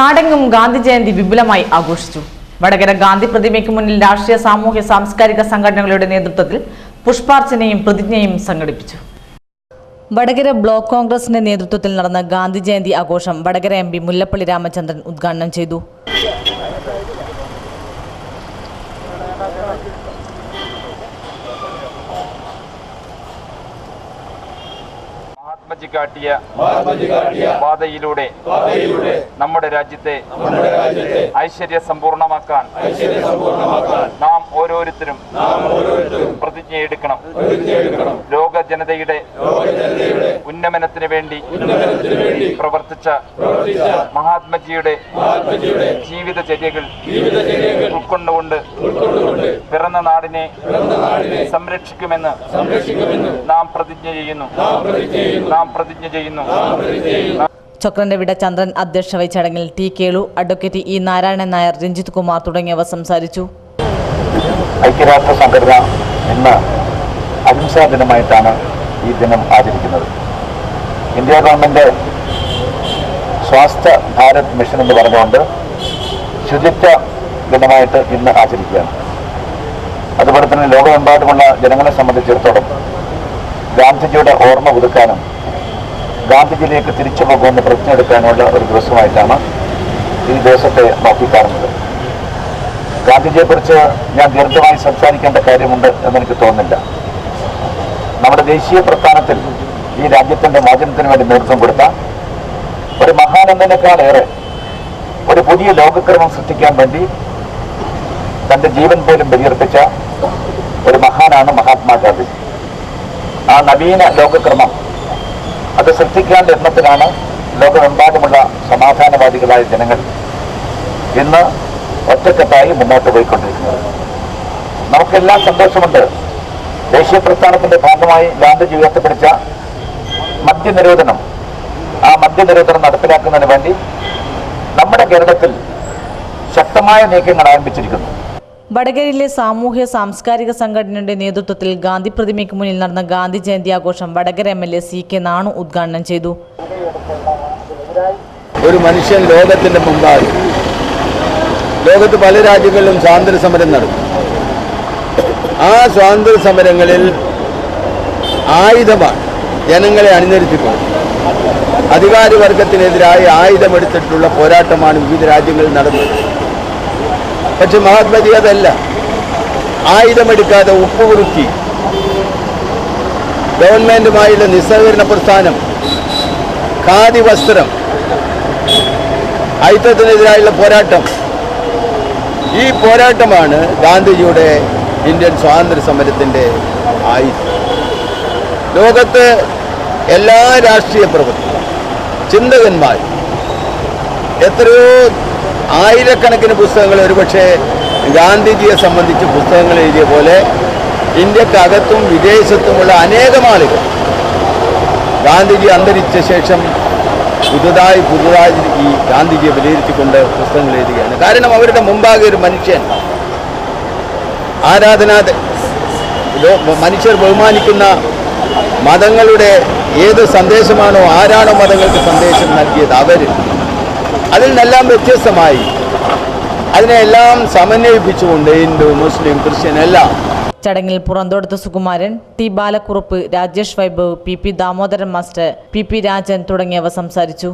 നാടെങ്ങും ഗാന്ധി ജയന്തി വിപുലമായി ആഘോഷിച്ചു. വടകര ഗാന്ധി പ്രതിമയ്ക്ക് മുന്നിൽ രാഷ്ട്രീയ സാമൂഹ്യ സാംസ്കാരിക സംഘടനകളുടെ നേതൃത്വത്തിൽ പുഷ്പാർച്ചനയും പ്രതിജ്ഞയും സംഘടിപ്പിച്ചു. വടകര ബ്ലോക്ക് കോൺഗ്രസിന്റെ നേതൃത്വത്തിൽ നടന്ന ഗാന്ധി ജയന്തി ആഘോഷം വടകര എം മുല്ലപ്പള്ളി രാമചന്ദ്രൻ ഉദ്ഘാടനം ചെയ്തു. മഹാത്മജി കാട്ടിയ പാതയിലൂടെ നമ്മുടെ രാജ്യത്തെ ഐശ്വര്യ സമ്പൂർണമാക്കാൻ നാം ഓരോരുത്തരും പ്രതിജ്ഞയെടുക്കണം ലോക ജനതയുടെ ഉന്നമനത്തിന് വേണ്ടി പ്രവർത്തിച്ച മഹാത്മജിയുടെ ജീവിതചര്യകൾ ഉൾക്കൊണ്ടുകൊണ്ട് പിറന്ന നാടിനെ സംരക്ഷിക്കുമെന്ന് നാം പ്രതിജ്ഞ ചെയ്യുന്നു. നാം പ്രതിജ്ഞ ചെയ്യുന്നു. ചക്രന്റെ വിട ചന്ദ്രൻ അധ്യക്ഷ വഹിച്ചടങ്ങിൽ T Kelu advocate E Narayanan Nair Ranjith Kumar തുടങ്ങിയവർ സംസാരിച്ചു. ഐക്യരാഷ്ട്ര സംഘടന ഇന്ന് അഹിംസാ ദിനമായിട്ടാണ് ഈ ദിനം ആചരിക്കുന്നത്. India government Swasthya Bharat mission എന്ന് പറഞ്ഞുകൊണ്ട് ശുചിത്വ ദിനമായിട്ട് ഇന്ന് ആചരിക്കുകയാണ്. അതുപോലെ തന്നെ ലോകമെമ്പാടുമുള്ള ജനങ്ങളെ സംബന്ധിച്ചിടത്തോളം ഗാന്ധിജിയുടെ ഓർമ്മ പുതുക്കാനും ഗാന്ധിജിയിലേക്ക് തിരിച്ചു പോകുമെന്ന് പ്രതിജ്ഞ എടുക്കാനുള്ള ഒരു ദിവസമായിട്ടാണ് ഈ ദിവസത്തെ നോക്കിക്കാണുന്നത്. ഗാന്ധിജിയെക്കുറിച്ച് ഞാൻ ദീർഘമായി സംസാരിക്കേണ്ട കാര്യമുണ്ട് എന്നെനിക്ക് തോന്നുന്നില്ല. നമ്മുടെ ദേശീയ പ്രസ്ഥാനത്തിൽ ഈ രാജ്യത്തിന്റെ മോചനത്തിന് വേണ്ടി നേതൃത്വം കൊടുത്ത ഒരു മഹാനന്ദനേക്കാളേറെ ഒരു പുതിയ ലോകക്രമം സൃഷ്ടിക്കാൻ വേണ്ടി തന്റെ ജീവൻ പോലും ബലിയർപ്പിച്ച ഒരു മഹാനാണ് മഹാത്മാഗാന്ധി ആ നവീന ലോകക്രമം അത് സൃഷ്ടിക്കാനുള്ള എണ്ണത്തിലാണ് ലോകമെമ്പാടുമുള്ള സമാധാനവാദികളായ ജനങ്ങൾ ഇന്ന് ഒറ്റക്കെട്ടായി മുന്നോട്ട് പോയിക്കൊണ്ടിരിക്കുന്നത് നമുക്കെല്ലാം സന്തോഷമുണ്ട്. ദേശീയ പ്രസ്ഥാനത്തിന്റെ ഭാഗമായി ഗാന്ധിജി ഉയർത്തിപ്പിടിച്ച മദ്യനിരോധനം ആ മദ്യനിരോധനം നടപ്പിലാക്കുന്നതിന് വേണ്ടി നമ്മുടെ കേരളത്തിൽ ശക്തമായ നീക്കങ്ങൾ ആരംഭിച്ചിരിക്കുന്നു. വടകരയിലെ സാമൂഹ്യ സാംസ്കാരിക സംഘടനയുടെ നേതൃത്വത്തിൽ ഗാന്ധി പ്രതിമയ്ക്ക് മുന്നിൽ നടന്ന ഗാന്ധി ജയന്തി ആഘോഷം Vadakara M L A C K Nanu ഉദ്ഘാടനം ചെയ്തു. ഒരു മനുഷ്യൻ ലോകത്തിന്റെ മുമ്പാകെ ലോകത്ത് പല രാജ്യങ്ങളിലും സ്വാതന്ത്ര്യ സമരം നടക്കും ആ സ്വാതന്ത്ര്യ സമരങ്ങളിൽ ആയുധമാണ് ജനങ്ങളെ അണിനിരത്തിക്കൊണ്ട് അധികാരവർഗത്തിനെതിരായി ആയുധമെടുത്തിട്ടുള്ള പോരാട്ടമാണ് വിവിധ രാജ്യങ്ങളിൽ നടന്നത്. പക്ഷെ മഹാത്മജി അതല്ല. ആയുധമെടുക്കാതെ ഉപ്പ് കുറുക്കി ഗവൺമെന്റുമായുള്ള നിസ്സഹകരണ പ്രസ്ഥാനം ഖാദി വസ്ത്രം അയിത്തത്തിനെതിരായുള്ള പോരാട്ടം ഈ പോരാട്ടമാണ് ഗാന്ധിജിയുടെ ഇന്ത്യൻ സ്വാതന്ത്ര്യ സമരത്തിന്റെ ആയുധം. ലോകത്ത് എല്ലാ രാഷ്ട്രീയ പ്രവർത്തകരും ചിന്തകന്മാർ എത്രയോ ആയിരക്കണക്കിന് പുസ്തകങ്ങൾ ഒരുപക്ഷെ ഗാന്ധിജിയെ സംബന്ധിച്ച് പുസ്തകങ്ങൾ എഴുതിയ പോലെ ഇന്ത്യക്കകത്തും വിദേശത്തുമുള്ള അനേകം ആളുകൾ ഗാന്ധിജി അന്തരിച്ച ശേഷം പുതുതായി പുതുതായി ഈ ഗാന്ധിജിയെ വിലയിരുത്തിക്കൊണ്ട് പുസ്തകങ്ങൾ എഴുതുകയാണ്. കാരണം അവരുടെ മുമ്പാകെ ഒരു മനുഷ്യൻ ആരാധനാ മനുഷ്യർ ബഹുമാനിക്കുന്ന മതങ്ങളുടെ ഏത് സന്ദേശമാണോ ആരാണോ മതങ്ങൾക്ക് സന്ദേശം നൽകിയത് അവർ അതിൽ നിന്നെല്ലാം വ്യത്യസ്തമായി അതിനെല്ലാം സമന്വയിപ്പിച്ചുകൊണ്ട് ഹിന്ദു മുസ്ലിം ക്രിസ്ത്യൻ എല്ലാം ചടങ്ങിൽ Purantodath Sukumaran T Balakurup Rajesh Vaibhav P P Damodaran master P P Rajan തുടങ്ങിയവ സംസാരിച്ചു.